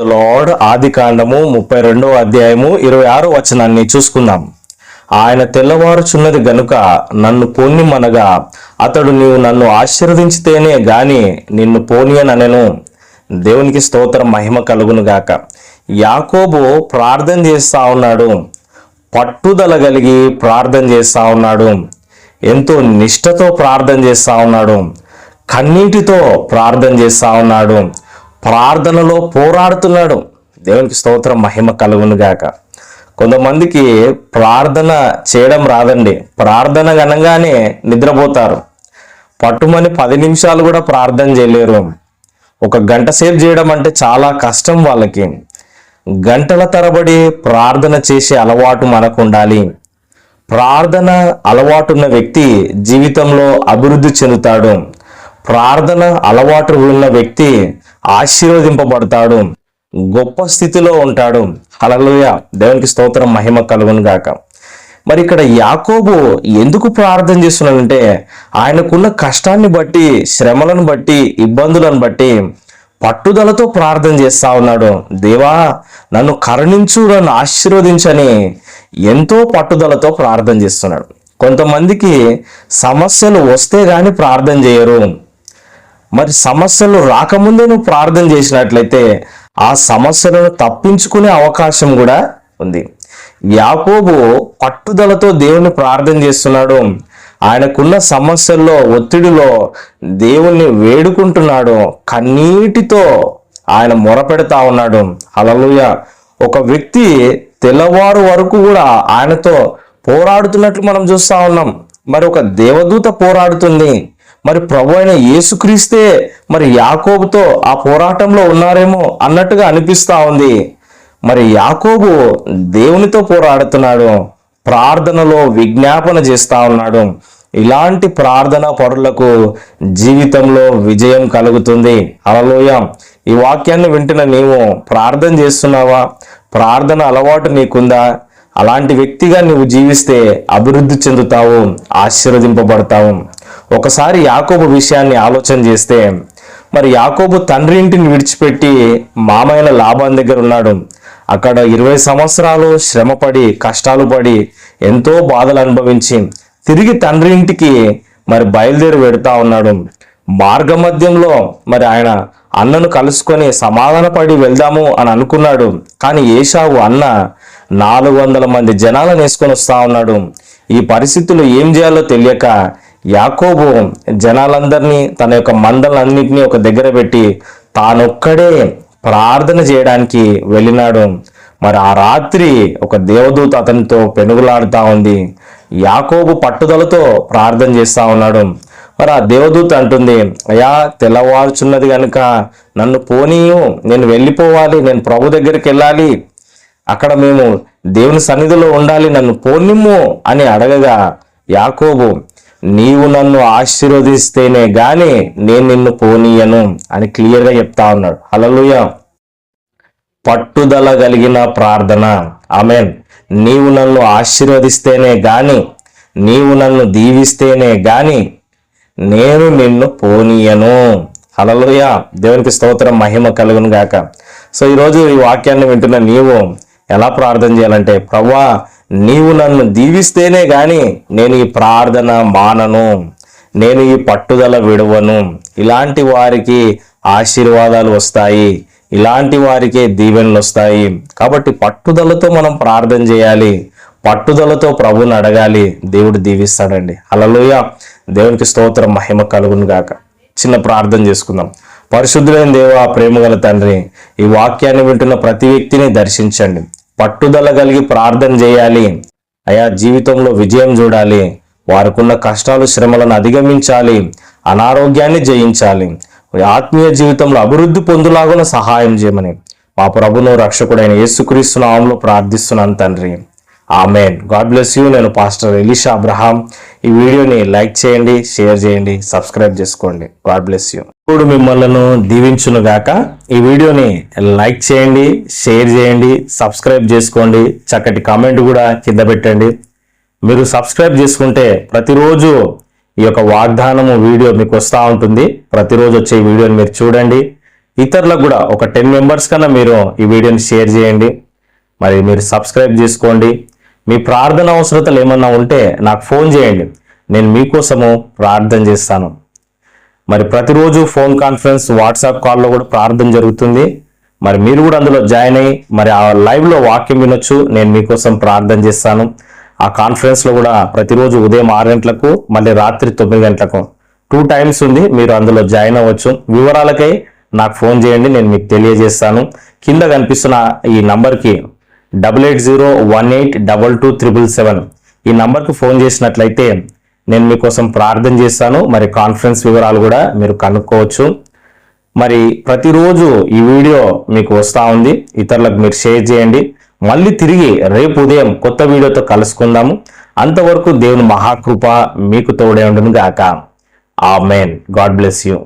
Lord ఆది కాండము ముప్పై రెండవ అధ్యాయము ఇరవై ఆరో వచనాన్ని చూసుకుందాం. ఆయన తెల్లవారుచున్నది గనుక నన్ను పోనిమనగా అతడు నీవు నన్ను ఆశీర్వదించితేనే గాని నిన్ను పోనీయననెను దేవునికి స్తోత్రం మహిమ కలుగును గాక. యాకోబు ప్రార్థన చేస్తా ఉన్నాడు. పట్టుదల కలిగి ప్రార్థన చేస్తా ఉన్నాడు. ఎంతో నిష్ఠతో ప్రార్థన చేస్తా ఉన్నాడు. కన్నీటితో ప్రార్థన చేస్తా ఉన్నాడు. ప్రార్థనలో పోరాడుతున్నాడు. దేవునికి స్తోత్రం మహిమ కలుగును గాక. కొంతమందికి ప్రార్థన చేయడం రాదండి. ప్రార్థన అనగానే నిద్రపోతారు. పట్టుమని పది నిమిషాలు కూడా ప్రార్థన చేయలేరు. ఒక గంట సేపు చేయడం అంటే చాలా కష్టం వాళ్ళకి. గంటల తరబడి ప్రార్థన చేసే అలవాటు మనకు ఉండాలి. ప్రార్థన అలవాటున్న వ్యక్తి జీవితంలో అభివృద్ధి చెందుతాడు. ప్రార్థన అలవాటు ఉన్న వ్యక్తి ఆశీర్వదింపబడతాడు గొప్ప స్థితిలో ఉంటాడు. అలలోయ దేవునికి స్తోత్రం మహిమ కలుగును గాక. మరి ఇక్కడ యాకోబు ఎందుకు ప్రార్థన చేస్తున్నాడంటే ఆయనకున్న కష్టాన్ని బట్టి శ్రమలను బట్టి ఇబ్బందులను బట్టి పట్టుదలతో ప్రార్థన చేస్తా ఉన్నాడు. దేవా నన్ను కరుణించు నన్ను ఆశీర్వదించని ఎంతో పట్టుదలతో ప్రార్థన చేస్తున్నాడు. కొంతమందికి సమస్యలు వస్తే గాని ప్రార్థన చేయరు. మరి సమస్యలు రాకముందే నువ్వు ప్రార్థన చేసినట్లయితే ఆ సమస్యలను తప్పించుకునే అవకాశం కూడా ఉంది. యాకోబు పట్టుదలతో దేవుని ప్రార్థన చేస్తున్నాడు. ఆయనకున్న సమస్యల్లో ఒత్తిడిలో దేవుణ్ణి వేడుకుంటున్నాడు. కన్నీటితో ఆయన మొరపెడతా ఉన్నాడు. అలలుయ ఒక వ్యక్తి తెల్లవారు వరకు కూడా ఆయనతో పోరాడుతున్నట్లు మనం చూస్తా ఉన్నాం. మరి ఒక దేవదూత పోరాడుతుంది. మరి ప్రభు అయిన యేసుక్రీస్తే మరి యాకోబుతో ఆ పోరాటంలో ఉన్నారేమో అన్నట్టుగా అనిపిస్తా ఉంది. మరి యాకోబు దేవునితో పోరాడుతున్నాడు ప్రార్థనలో విజ్ఞాపన చేస్తా ఉన్నాడు. ఇలాంటి ప్రార్థన పరులకు జీవితంలో విజయం కలుగుతుంది. అలలోయ ఈ వాక్యాన్ని వింటున్న నీవు ప్రార్థన చేస్తున్నావా? ప్రార్థన అలవాటు నీకుందా? అలాంటి వ్యక్తిగా నువ్వు జీవిస్తే అభివృద్ధి చెందుతావు ఆశీర్వదింపబడతావు. ఒకసారి యాకోబు విషయాన్ని ఆలోచన చేస్తే మరి యాకోబు తండ్రి ఇంటిని విడిచిపెట్టి మామైన లాభాన్ దగ్గర ఉన్నాడు. అక్కడ ఇరవై సంవత్సరాలు శ్రమపడి కష్టాలు పడి ఎంతో బాధలు అనుభవించి తిరిగి తండ్రి ఇంటికి మరి బయలుదేరి పెడతా ఉన్నాడు. మార్గ మధ్యంలో మరి ఆయన అన్నను కలుసుకొని సమాధానపడి వెళ్దాము అని అనుకున్నాడు. కానీ ఏషావు అన్న నాలుగు వందల మంది జనాలను వేసుకొని వస్తా ఉన్నాడు. ఈ పరిస్థితులు ఏం చేయాలో తెలియక యాకోబు జనాలందరినీ తన యొక్క మందలన్నింటినీ ఒక దగ్గర పెట్టి తానొక్కడే ప్రార్థన చేయడానికి వెళ్ళినాడు. మరి ఆ రాత్రి ఒక దేవదూత అతనితో పెనుగులాడుతూ ఉంది. యాకోబు పట్టుదలతో ప్రార్థన చేస్తూ ఉన్నాడు. మరి ఆ దేవదూత అంటుంది అయ్యా తెల్లవారుచున్నది కనుక నన్ను పోనీయు. నేను వెళ్ళిపోవాలి. నేను ప్రభు దగ్గరికి వెళ్ళాలి. అక్కడ మేము దేవుని సన్నిధిలో ఉండాలి. నన్ను పోనిమ్ము అని అడగగా యాకోబు నీవు నన్ను ఆశీర్వదిస్తేనే గాని నేను నిన్ను పోనీయను అని క్లియర్గా చెప్తా ఉన్నాడు. అలలుయ పట్టుదల కలిగిన ప్రార్థన. ఆమెన్. నీవు నన్ను ఆశీర్వదిస్తేనే గాని నీవు నన్ను దీవిస్తేనే గాని నేను నిన్ను పోనీయను. అలలోయ దేవునికి స్తోత్రం మహిమ కలుగును గాక సో ఈరోజు ఈ వాక్యాన్ని వింటున్న నీవు ఎలా ప్రార్థన చేయాలంటే ప్రవ్వా నీవు నన్ను దీవిస్తేనే కానీ నేను ఈ ప్రార్థన మానను నేను ఈ పట్టుదల విడవను. ఇలాంటి వారికి ఆశీర్వాదాలు వస్తాయి ఇలాంటి వారికే దీవెనలు వస్తాయి. కాబట్టి పట్టుదలతో మనం ప్రార్థన చేయాలి పట్టుదలతో ప్రభుని అడగాలి. దేవుడు దీవిస్తాడండి. అలలోయ దేవునికి స్తోత్రం మహిమ కలుగును గాక. చిన్న ప్రార్థన చేసుకుందాం. పరిశుద్ధులైన దేవ ప్రేమగల తండ్రి ఈ వాక్యాన్ని వింటున్న ప్రతి వ్యక్తిని దర్శించండి. పట్టుదల కలిగి ప్రార్థన చేయాలి. అయా జీవితంలో విజయం చూడాలి. వారికున్న కష్టాలు శ్రమలను అధిగమించాలి. అనారోగ్యాన్ని జయించాలి. ఆత్మీయ జీవితంలో అభివృద్ధి పొందులాగున సహాయం చేయమని మా ప్రభును రక్షకుడైన యేసుక్రీస్తు నామంలో ప్రార్థిస్తున్నాను తండ్రి. ఆమెన్ గాడ్ బ్లెస్ యూ నేను పాస్టర్ ఎలిషా అబ్రహాం ఈ వీడియోని లైక్ చేయండి షేర్ చేయండి సబ్స్క్రైబ్ చేసుకోండి. గాడ్ బ్లెస్ యూ ఇప్పుడు మిమ్మల్ని దీవించునుగాక ఈ వీడియోని లైక్ చేయండి షేర్ చేయండి సబ్స్క్రైబ్ చేసుకోండి. చక్కటి కామెంట్ కూడా కింద పెట్టండి. మీరు సబ్స్క్రైబ్ చేసుకుంటే ప్రతిరోజు ఈ యొక్క వాగ్దానము వీడియో మీకు వస్తూ ఉంటుంది. ప్రతిరోజు వచ్చే ఈ వీడియోని మీరు చూడండి. ఇతరులకు కూడా ఒక టెన్ మెంబర్స్ కన్నా మీరు ఈ వీడియోని షేర్ చేయండి. మరి మీరు సబ్స్క్రైబ్ చేసుకోండి. మీ ప్రార్థన అవసరతలు ఏమన్నా ఉంటే నాకు ఫోన్ చేయండి. నేను మీకోసము ప్రార్థన చేస్తాను. మరి ప్రతిరోజు ఫోన్ కాన్ఫరెన్స్ వాట్సాప్ కాల్లో కూడా ప్రార్థన జరుగుతుంది. మరి మీరు కూడా అందులో జాయిన్ అయ్యి మరి ఆ లైవ్లో వాక్యం వినొచ్చు. నేను మీకోసం ప్రార్థన చేస్తాను. ఆ కాన్ఫరెన్స్లో కూడా ప్రతిరోజు ఉదయం ఆరు గంటలకు మళ్ళీ రాత్రి తొమ్మిది గంటలకు టూ టైమ్స్ ఉంది. మీరు అందులో జాయిన్ అవ్వచ్చు. వివరాలకై నాకు ఫోన్ చేయండి. నేను మీకు తెలియజేస్తాను. కింద కనిపిస్తున్న ఈ నంబర్కి double eight zero one eight double two triple seven. ఈ నంబర్కి ఫోన్ చేసినట్లయితే నేను మీకోసం ప్రార్థన చేస్తాను. మరి కాన్ఫరెన్స్ వివరాలు కూడా మీరు కనుక్కోవచ్చు. మరి ప్రతిరోజు ఈ వీడియో మీకు వస్తూ ఉంది. ఇతరులకు మీరు షేర్ చేయండి. మళ్ళీ తిరిగి రేపు ఉదయం కొత్త వీడియోతో కలుసుకుందాము. అంతవరకు దేవుని మహాకృప మీకు తోడే ఉంటుంది గాక ఆ మెయిన్ గాడ్ బ్లెస్ యూ.